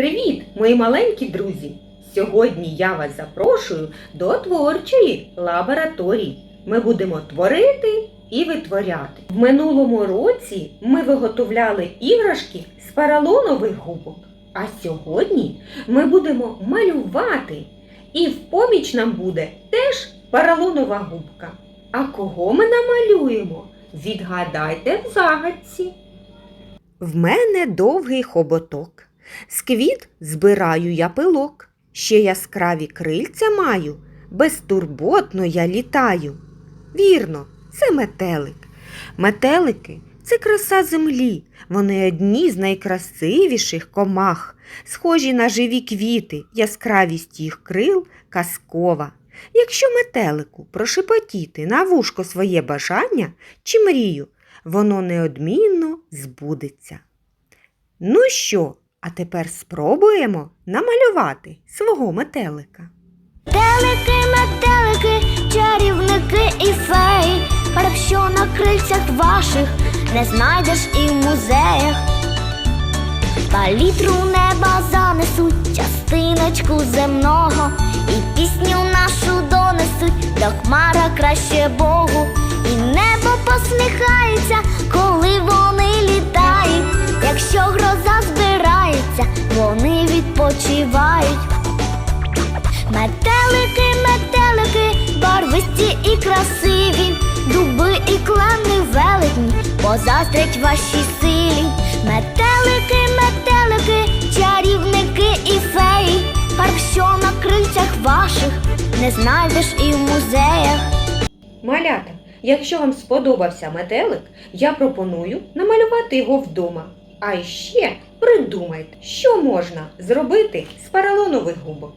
Привіт, мої маленькі друзі! Сьогодні я вас запрошую до творчої лабораторії. Ми будемо творити і витворяти. В минулому році ми виготовляли іграшки з паралонових губок. А сьогодні ми будемо малювати. І в поміч нам буде теж паралонова губка. А кого ми намалюємо? Відгадайте в загадці. В мене довгий хоботок. З квіт збираю я пилок. Ще яскраві крильця маю, безтурботно я літаю. Вірно, це метелик. Метелики це краса землі. Вони одні з найкрасивіших комах, схожі на живі квіти, яскравість їх крил казкова. Якщо метелику прошепотіти на вушко своє бажання чи мрію, воно неодмінно збудеться. Ну що, а тепер спробуємо намалювати свого метелика. Телики, метелики, чарівники і феї, Раб, що на крильцях ваших не знайдеш і в музеях. Палітру неба занесуть, частиночку земного, і пісню нашу донесуть до хмара краще Богу. І небо посміхається, коли вони літають. Якщо гроза збирається, відпочивають. Метелики, метелики, барвисті і красиві, дуби і клани велетні, позаздрять вашій силі. Метелики, метелики, чарівники і феї, Фарб, що на крильцях ваших, не знайдеш і в музеях. Малята, якщо вам сподобався метелик, я пропоную намалювати його вдома. А ще придумайте, що можна зробити з паралонових губок.